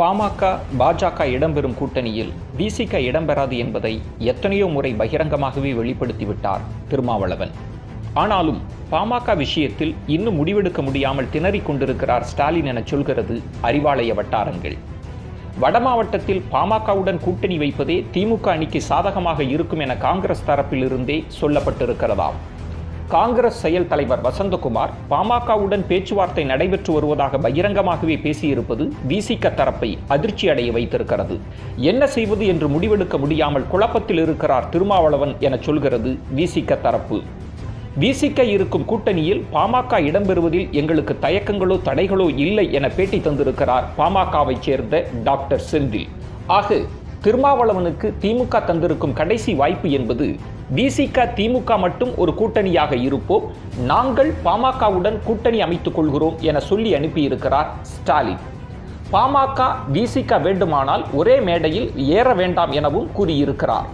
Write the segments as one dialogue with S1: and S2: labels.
S1: பாமக பாஜக இடம்பெறும் கூட்டணியில் விசிக இடம்பெறாது என்பதை எத்தனையோ முறை பகிரங்கமாகவே வெளிப்படுத்திவிட்டார் திருமாவளவன். ஆனாலும் பாமக விஷயத்தில் இன்னும் முடிவெடுக்க முடியாமல் திணறிக் கொண்டிருக்கிறார் ஸ்டாலின் என சொல்கிறது அறிவாலய வட்டாரங்கள். வட மாவட்டத்தில் பாமகவுடன் கூட்டணி வைப்பதே திமுக அணிக்கு சாதகமாக இருக்கும் என காங்கிரஸ் தரப்பிலிருந்தே சொல்லப்பட்டிருக்கிறதாம். காங்கிரஸ் செயல் தலைவர் வசந்தகுமார் பாமகவுடன் பேச்சுவார்த்தை நடைபெற்று வருவதாக பகிரங்கமாகவே பேசியிருப்பது விசிக தரப்பை அதிர்ச்சி அடைய வைத்திருக்கிறது. என்ன செய்வது என்று முடிவெடுக்க முடியாமல் குழப்பத்தில் இருக்கிறார் திருமாவளவன் என சொல்கிறது விசிக தரப்பு. விசிக இருக்கும் கூட்டணியில் பாமக இடம்பெறுவதில் எங்களுக்கு தயக்கங்களோ தடைகளோ இல்லை என பேட்டி தந்திருக்கிறார் பாமகவை சேர்ந்த டாக்டர் செந்தில். ஆக திருமாவளவனுக்கு திமுக தந்திருக்கும் கடைசி வாய்ப்பு என்பது விசிக திமுக மட்டும் ஒரு கூட்டணியாக இருப்போம் நாங்கள் பாமகவுடன் கூட்டணி அமைத்துக் கொள்கிறோம் என சொல்லி அனுப்பியிருக்கிறார் ஸ்டாலின். பாமக விசிக வேண்டுமானால் ஒரே மேடையில் ஏற வேண்டாம் எனவும் கூறியிருக்கிறார்.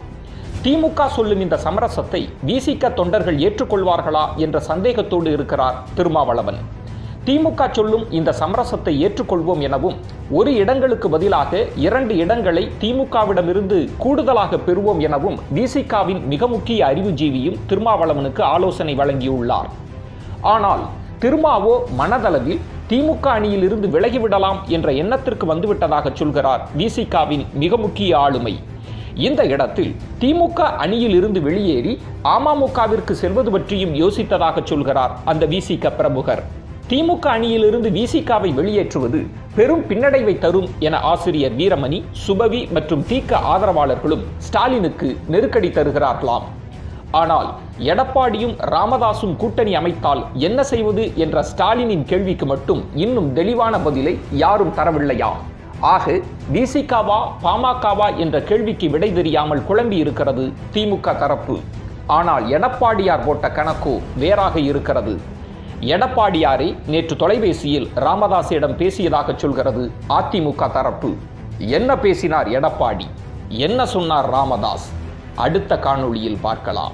S1: திமுக சொல்லும் இந்த சமரசத்தை விசிக தொண்டர்கள் ஏற்றுக்கொள்வார்களா என்ற சந்தேகத்தோடு இருக்கிறார் திருமாவளவன். திமுக சொல்லும் இந்த சமரசத்தை ஏற்றுக்கொள்வோம் எனவும் ஒரு இடங்களுக்கு பதிலாக இரண்டு இடங்களை திமுகவிடமிருந்து கூடுதலாக பெறுவோம் எனவும் விசிகாவின் மிக முக்கிய அறிவுஜீவியும் திருமாவளவனுக்கு ஆலோசனை வழங்கியுள்ளார். ஆனால் திருமாவோ மனதளவில் திமுக அணியில் இருந்து விலகிவிடலாம் என்ற எண்ணத்திற்கு வந்துவிட்டதாக சொல்கிறார் விசிகாவின் மிக முக்கிய ஆளுமை. இந்த இடத்தில் திமுக அணியில் இருந்து வெளியேறி அமமுகவிற்கு செல்வது பற்றியும் யோசித்ததாக சொல்கிறார் அந்த விசிக பிரமுகர். திமுக அணியிலிருந்து விசிகாவை வெளியேற்றுவது பெரும் பின்னடைவை தரும் என ஆசிரியர் வீரமணி சுபவி மற்றும் தீக்க ஆதரவாளர்களும் ஸ்டாலினுக்கு நெருக்கடி தருகிறார்களாம். ஆனால் எடப்பாடியும் ராமதாசும் கூட்டணி அமைத்தால் என்ன செய்வது என்ற ஸ்டாலினின் கேள்விக்கு மட்டும் இன்னும் தெளிவான பதிலை யாரும் தரவில்லையாம் ஆக விசிகாவா பாமகவா என்ற கேள்விக்கு விடை தெரியாமல் குழம்பி இருக்கிறது திமுக தரப்பு. ஆனால் எடப்பாடியார் போட்ட கணக்கு வேறாக இருக்கிறது. எடப்பாடியாரை நேற்று தொலைபேசியில் ராமதாசிடம் பேசியதாக சொல்கிறது அதிமுக தரப்பு. என்ன பேசினார் எடப்பாடி? என்ன சொன்னார் ராமதாஸ்? அடுத்த காணொளியில் பார்க்கலாம்.